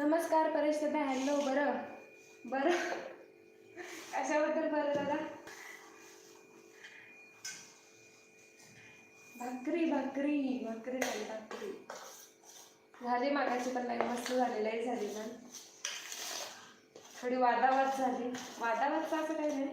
नमस्कार परेश दादा हॅलो बरं बरं. कशाबद्दल बरं दादा? भाकरी भाकरी भाकरी झाली भाकरी. झाली मागायची पण नाही मस्त झालेलाही झाली पण. थोडी वादावाद झाली. वादावादचं असं काही नाही.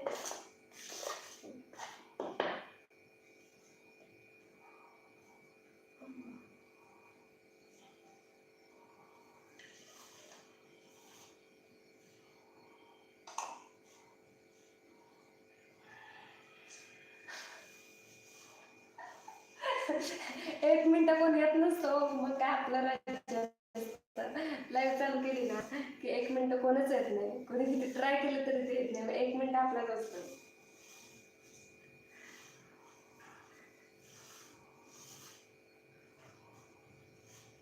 एक मिनिटं कोण येत नसतो. मग काय आपलं राज्य लाईव्ह चालू केली ना की एक मिनिटं कोणच येत नाही. कोणी किती ट्राय केलं तरी ते येत नाही. एक मिनिट आपलाच असतो.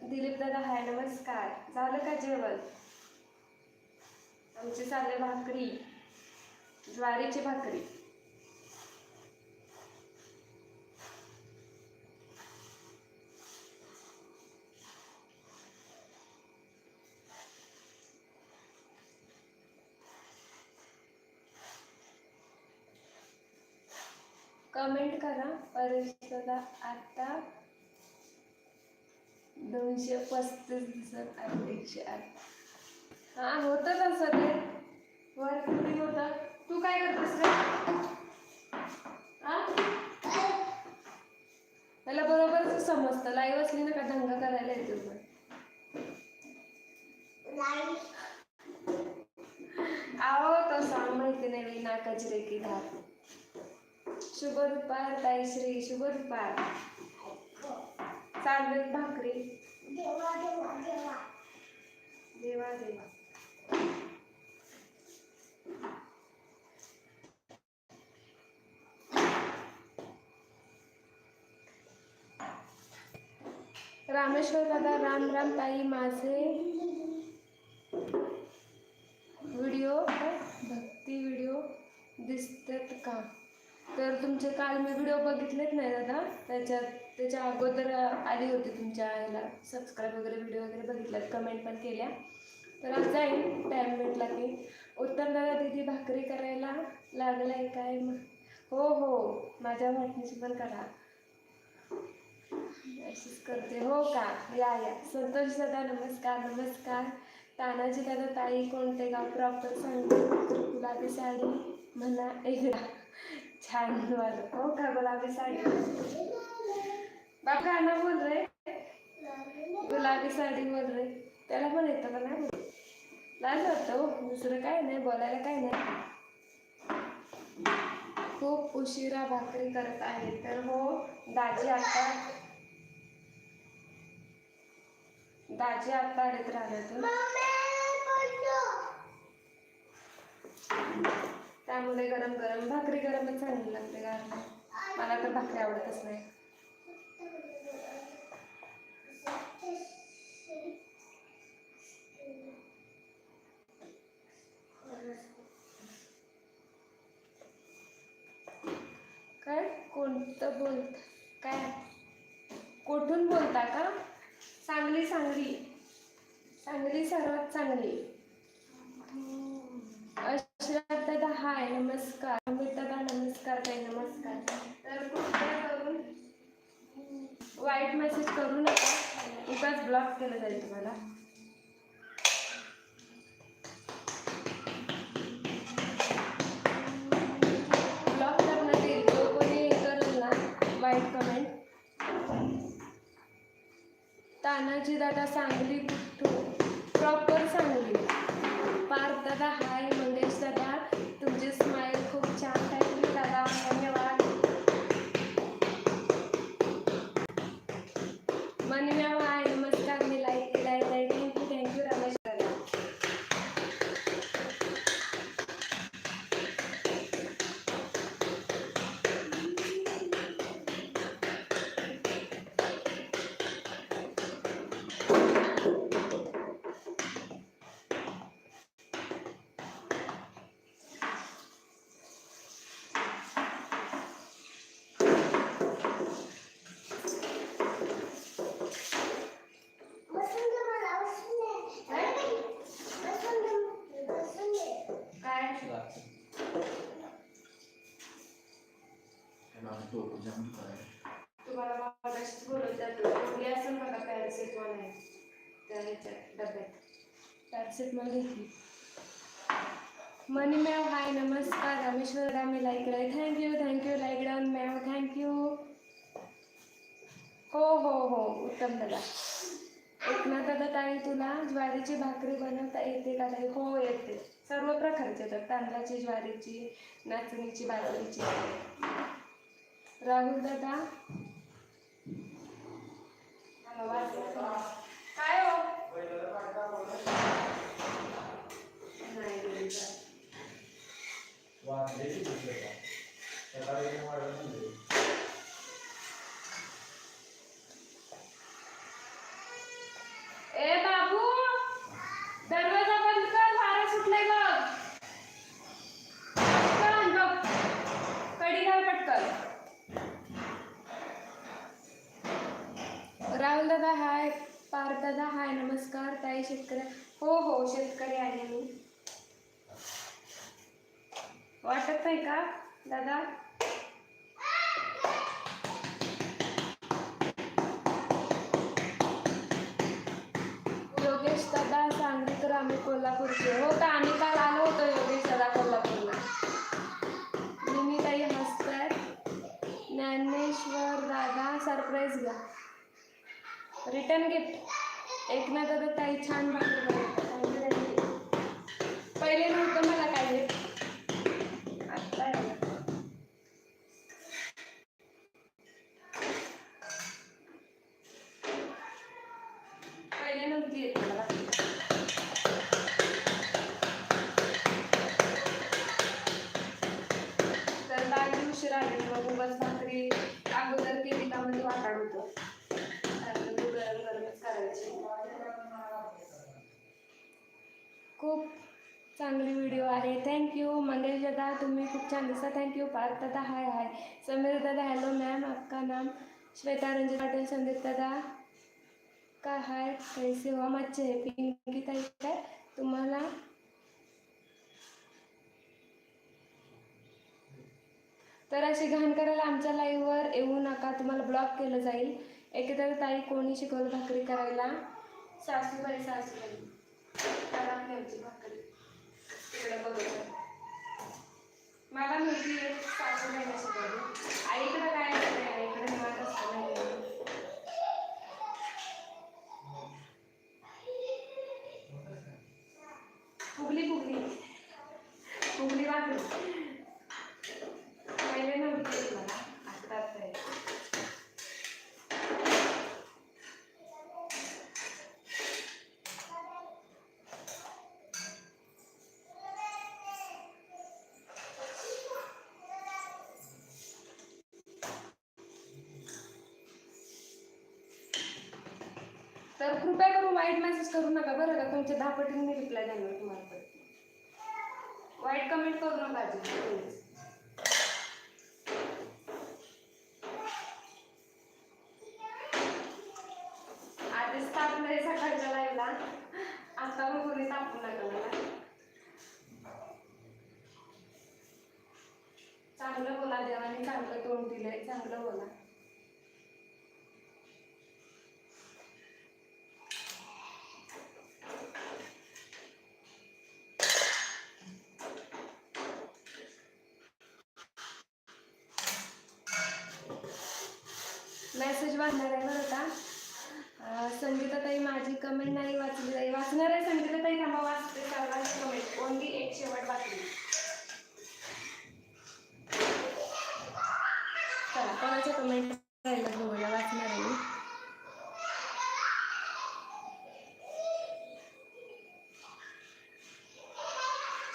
दिलीप दादा हाय नमस्कार. झालं का जेवण? आमची चालले भाकरी. ज्वारीची भाकरी कमेंट परिषदा आता दोनशे पस्तीस दिसत आहे एकशे आठ हा होतं तसं ते वर किती होतं तू काय करतेस रे? मला बरोबरच समजतं. लाईव्ह असली ना का दंगा करायला येतो पण आहो तो सांग माहिती नाही मी नाकाची रेखी घात शुभ दुपार ताईश्री शुभ दुपार चालवेत भाकरी. देवा देवा. रामेश्वर दादा राम राम ताई माझे व्हिडिओ भक्ती व्हिडिओ दिसतात का? तर तुमचे काल मी व्हिडिओ बघितलेत नाही दादा. त्याच्यात त्याच्या अगोदर आली होती तुमच्या ह्याला सबस्क्राईब वगैरे व्हिडिओ वगैरे बघितल्यात कमेंट पण केल्या. तर आज जाईन टाईम भेटला की. उत्तर दादा दिदी भाकरी करायला लागलाय काय मग हो हो माझ्या वाटणीची पण करा. अशीच करते. हो का? या या. संतोष दादा नमस्कार नमस्कार. तानाजी दादा ताई कोणते? गाव प्रॉपर सांगते. गुलाबी साडी म्हणा एकदा. छान वाटत हो का गुलाबी साडी? बाबा ना बोल रे. गुलाबी साडी बोल रे. त्याला पण येतं का नाही लाज वाटतो हो. दुसरं काय नाही बोलायला काय नाही. खूप उशिरा भाकरी करत आहे. तर हो दाजी आता दाजी आता आलेत राहण्यातून त्यामुळे गरम गरम भाकरी गरमच चांगली लागते कारण मला तर भाकरी आवडतच नाही. काय? कोणतं बोल काय? कुठून बोलता का? सांगली सांगली. सांगली सर्वात चांगली. दादा हाय नमस्कार. अमित दादा नमस्कार ताई नमस्कार. तर कृपया करून वाईट मेसेज करू नका. उगाच ब्लॉक केलं जाईल तुम्हाला. ब्लॉक करण्यात येईल. जो कोणी करेल ना वाईट कमेंट तानाजी दादा सांगली कुठून प्रॉपर सांगली पार्थ दादा हाय मंगेश दादा तुमची स्माईल खूप छान थँक्यू दादा धन्यवाद मनम्या हाय नमस्कार मी लाईक केलाय thank you thank you Ramesh दादा झोप जाऊन करायला तुम्हाला मगाशीच बोलत जातो मुली असेल बघा पॅरासिटमॉल आहे त्या ह्याच्यात डब्यात पॅरासिटमॉल घेतली मनी मॅव हाय नमस्कार रामेश्वर रामे like Rai thank you thank you like down मॅव थँक्यू हो हो हो उत्तम दादा एकनाथ दादा ताई तुला ज्वारीची भाकरी बनवता येते का ताई हो येते सर्व प्रकारचे येतात तांदळाची ज्वारीची नाचणीची भाकरीची राहुल दादा काय हो नाही गेली का? ए बाबू दरवाजा बंद कर वारा सुटलाय बघ पटकन बघ कडी घाल पटकन राहुल दादा हाय पार्थ दादा हाय शेतकरी हो हो शेतकरी आहे मी. वाटत नाही का दादा? योगेश दादा सांगली तर आम्ही कोल्हापूरचे. हो का आम्ही काल आलो होतो योगेश दादा कोल्हापूरला. निमिताई हसतात ज्ञानेश्वर दादा सरप्राईज घ्या. रिटर्न गिफ्ट एकनाथ ताई छान बांधले पहिले नव्हतं मला काय gift. आत्ता आहे. पहिले नव्हती येत मला भाकरी. तर दादी उशीर आली मग उगाच भाकरी अगोदर केली का म्हणजे वाटाड होतं त्यानंतर ती गरम गरमच करायची खूप अरे थँक्यू मंगेश दादा तुम्ही खूप छान दिसता. थँक्यू पार्थ दादा हाय हाय समीर दादा हॅलो मॅम आपका नाम श्वेता रंजित पाटील संदीप दादा का? हाय कैसे हो मच्छे अच्छे पिंकी ताई काय? तुम्हाला? तर अशी घाण करायला आमच्या लाईव्हवर येऊ नका. तुम्हाला ब्लॉक केलं जाईल. एकदा ताई कोणी शिकवलं भाकरी करायला? सासूबाई सासूबाई. भाकरी. तिकडे बघत मला माहिती सासू सासूबाईला शिकवली आईकडे काय नाही आईकडे निवांत असतं नाही फुगली फुगली. फुगली वाटली तर कृपया करून वाईट मेसेज करू नका बरं का. तुमच्या दहा पटीने रिप्लाय देणार तुम्हाला परत. वाईट कमेंट करू नका अजून आधीच तापलंय सकाळच्या लाईव्हला आता मग कोणी तापू नका मला. चांगलं बोला देवाने चांगलं तोंड दिलंय चांगलं बोला. मेसेज वाचणार आहे बरं का? संगीताताई माझी कमेंट नाही वाचली ताई. वाचणार आहे संगीताताई? थांबा वाचते. सर्वांची कमेंट ओनली एक शेवट वाचली चला कोणाच्या कमेंट बघूया वाचणार आहे मी.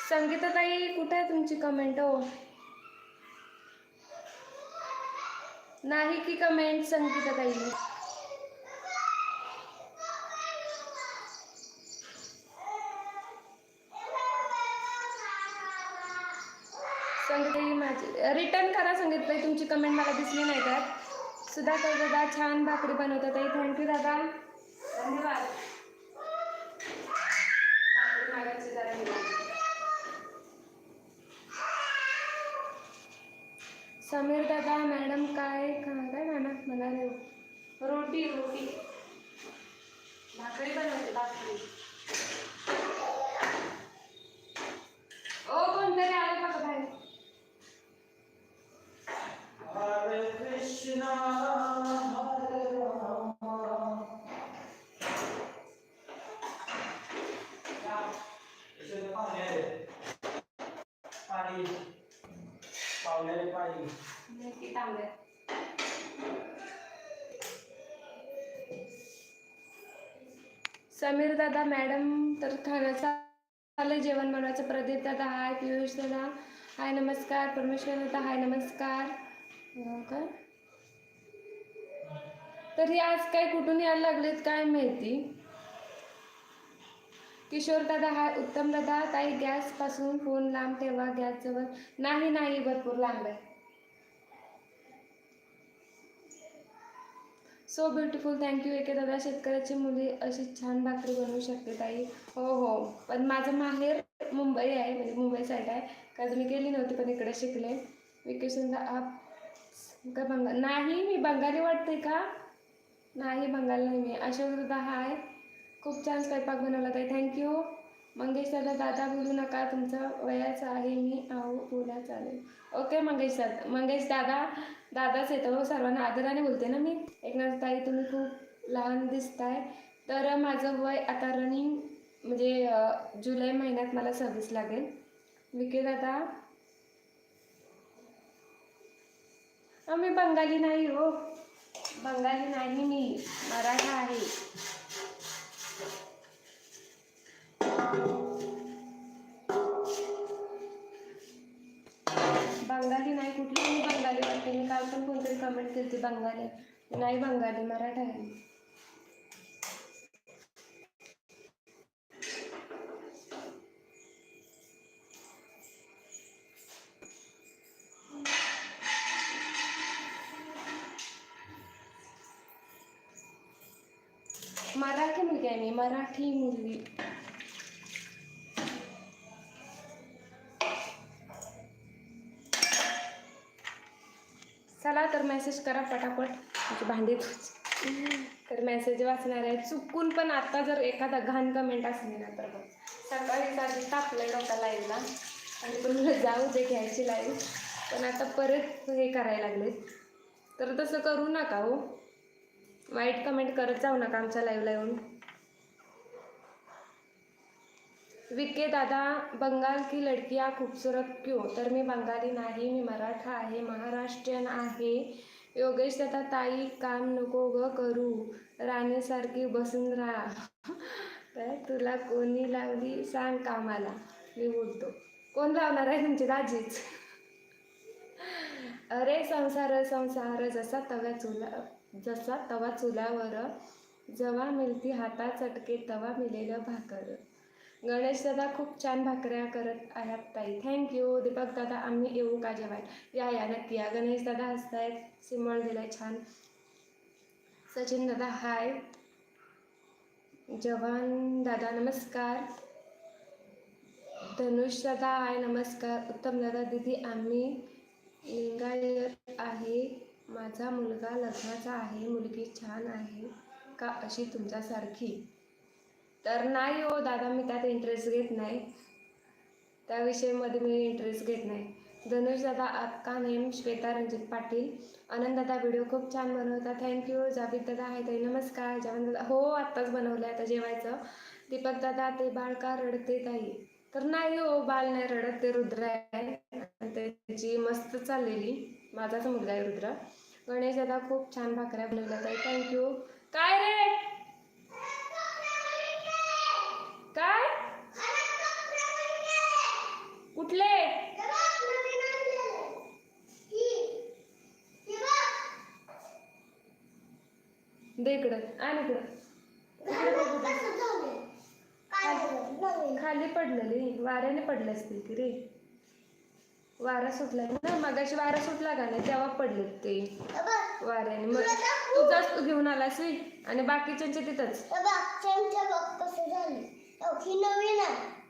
संगीताताई कुठे आहे तुमची कमेंट हो. नाही की कमेंट संगीताताई संगीताई माझी रिटर्न करा संगीताई तुमची कमेंट मला दिसली नाही तर सुधाकर दादा छान भाकरी बनवतात ताई. थँक्यू दादा. धन्यवाद भाकरी मागायची जरा मी. समीर दादा मॅडम काय खा- काय म्हणा म्हणाले रोटी रोटी भाकरी बनवते भाकरी ओ कोणतरी आलं बघा बाहेर हरे कृष्णा हरे राम इथे पाणी आहे पाणी पावलेले पाणी नक्की तांब्या समीर दादा मॅडम तर खाण्याचा आलं जेवण बनवायचं. प्रदीप दादा हाय पियुष दादा हाय नमस्कार. परमेश्वर दादा हाय नमस्कार. का काय? तरी आज काय कुठून यायला लागलेत काय माहिती? किशोर दादा हाय उत्तम दादा ताई गॅसपासून फोन लांब ठेवा गॅसजवळ. नाही नाही भरपूर लांब आहे. सो ब्युटिफुल थँक्यू एके दादा शेतकऱ्याची मुली अशी छान भाकरी बनवू शकते ताई. हो हो. पण माझं माहेर मुंबई आहे म्हणजे मुंबई साईड आहे. कारण मी गेली नव्हती पण इकडे शिकले. वेकेशनला आप का बंगाल नाही मी बंगाली वाटते का? नाही बंगाल नाही मी. अशोक दादा हाय खूप छान स्वयंपाक बनवला ताई. थँक्यू मंगेश दादा दादा बोलू नका तुमचं वयाचं आहे मी आहो बोला चालेल. ओके मंगेश दादा मंगेश दादा दादाच येतो हो, सर्वांना आदराने बोलते ना मी? एकनाथ ताई तुम्ही खूप लहान दिसताय. तर माझं वय आता रनिंग म्हणजे जुलै महिन्यात मला सव्वीस लागेल. विके दादा? मी बंगाली नाही हो. बंगाली नाही मी मराठा आहे. बंगाली नाही कुठली मी बंगाली वाटते. मी काल पण कोणतरी कमेंट केली होती बंगाली. नाही बंगाली मराठा आहे. मराठी मुलगी आहे मी मराठी मुलगी. चला तर मेसेज करा पटापट. म्हणजे भांडी तर मेसेज वाचणार आहे. चुकून पण आता जर एखादा घाण कमेंट असली ना तर सकाळी साधी तापलं डोका लाईव्हला आणि पण मला जाऊ दे घ्यायची लाईव्ह पण आता परत हे करायला लागलेत. तर तसं करू नका हो. वाईट कमेंट करत जाऊ नका आमच्या लाईव्हला येऊन. विके दादा बंगाल की लडकिया खूबसूरत क्यों? तर मी बंगाली नाही मी मराठा आहे महाराष्ट्रीयन आहे. योगेश दादा ताई काम नको ग करू. राणीसारखी बसून राहा. तर तुला कोणी लावली? सांग कामाला. मी बोलतो. कोण लावणार आहे तुमची दाजीच? अरे संसार संसार जसा तव्या चुला जसा तवा चुलावर जवा मिळती हातात चटके तवा मिलेलं भाकर. गणेश दादा खूप छान भाकऱ्या करत आहात ताई. थँक्यू दीपक दादा आम्ही येऊ का जेवाय या या नक्की या. गणेश दादा हसतायत. सिमळ दिलाय छान. सचिन दादा हाय जवान दादा नमस्कार. धनुष दादा हाय नमस्कार. उत्तम दादा दीदी आम्ही लिंगायत आहे. माझा मुलगा लग्नाचा आहे. मुलगी छान आहे. का अशी तुमच्यासारखी? तर नाही हो दादा मी त्यात इंटरेस्ट घेत नाही. त्या विषयामध्ये मी इंटरेस्ट घेत नाही. धनुष दादा अक्का नेम श्वेता रंजित पाटील. आनंद दादा व्हिडिओ खूप छान बनवता. थँक्यू जावेद दादा आहे ताई नमस्कार. जेवण दादा हो आत्ताच बनवलं आहे आता जेवायचं. दीपक दादा ते बाळ का रडते ताई? तर नाही हो बाल नाही रडत ते रुद्र आहे. त्याची मस्त चाललेली. माझाच मुलगा आहे रुद्र. गणेश दादा खूप छान भाकऱ्या बनवल्या ताई. थँक्यू काय रे काय कुठले? दे इकडं आण इकडं. खाली पडलेली वाऱ्याने पडले असतील की रे. वारा सुटलाय ना मगाशी वारा सुटला का नाही तेव्हा पडले ते. वाऱ्याने. मग तुझाच तू घेऊन आलास वी आणि बाकीच्यांचे तिथंच.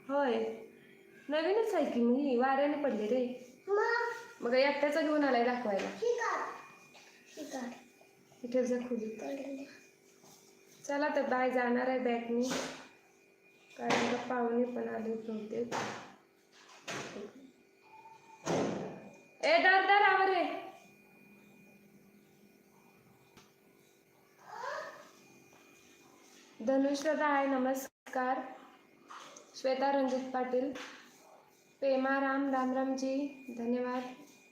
होय. नवीनच आहे की मी वाऱ्याने पडले रे. मग? एकट्याचा घेऊन आलाय दाखवायला. इथे जा खुली. चला तर बाय जाणार आहे बॅगनी कारण का पाहुणे पण आले बहुतेक ए दर दर आवर रे. धनुष दादा आहे नमस्कार. श्वेता रणजित पाटील. पेमा राम राम रामजी धन्यवाद.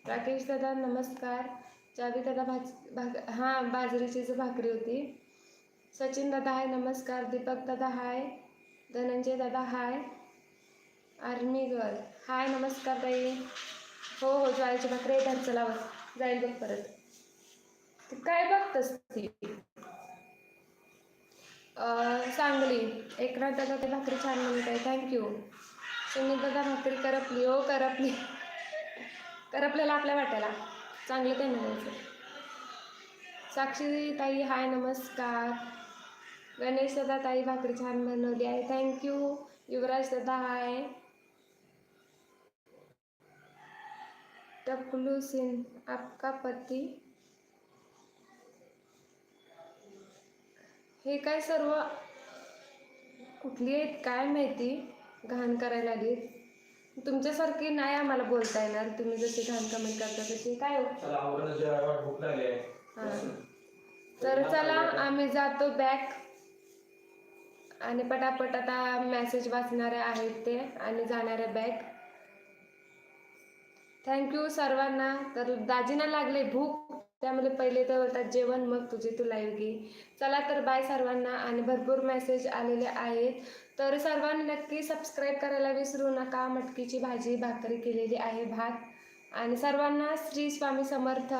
राकेश दादा नमस्कार. जावी दादा भाज भाग हां बाजरीची जी भाकरी होती. सचिन दादा हाय नमस्कार. दीपक दादा हाय धनंजय दादा हाय आर्मी गर्ल हाय नमस्कार ताई. हो हो ज्वारीची भाकरी येतात चला बस. जाईल बघ परत. ती काय बघतस ती? सांगली. एकनाथ दादा ते भाकरी छान म्हणत आहे थँक्यू दादा भाकरी करपली हो करपली. करपल्याला आपल्या वाट्याला. चांगलं काही म्हणायचं? साक्षी ताई हाय नमस्कार. गणेश दादा ताई भाकरी छान बनवली आहे. थँक्यू युवराज दादा हाय. टपलू सिंह आपका पती. हे काय सर्व कुठली आहेत काय माहिती? घाण करायला लागलीत तुमच्यासारखी नाही आम्हाला बोलता येणार. तुम्ही जसे घाण कमेंट करता तसे काय हो? हां. तर चला आम्ही जातो बॅक आणि पटापट आता मेसेज वाचणारे आहेत ते आणि जाणारे बॅक थँक्यू सर्वांना. तर दाजीना लागले भूक. त्यामुळे पहिले तर बोलतात जेवण मग तुझी तू लाईव्ह घे चला तर बाय सर्वांना. आणि भरपूर मेसेज आलेले आहेत. तर सर्वांनी नक्की सबस्क्राईब करायला विसरू नका. मटकीची भाजी भाकरी केलेली आहे भात. आणि सर्वांना श्री स्वामी समर्थ.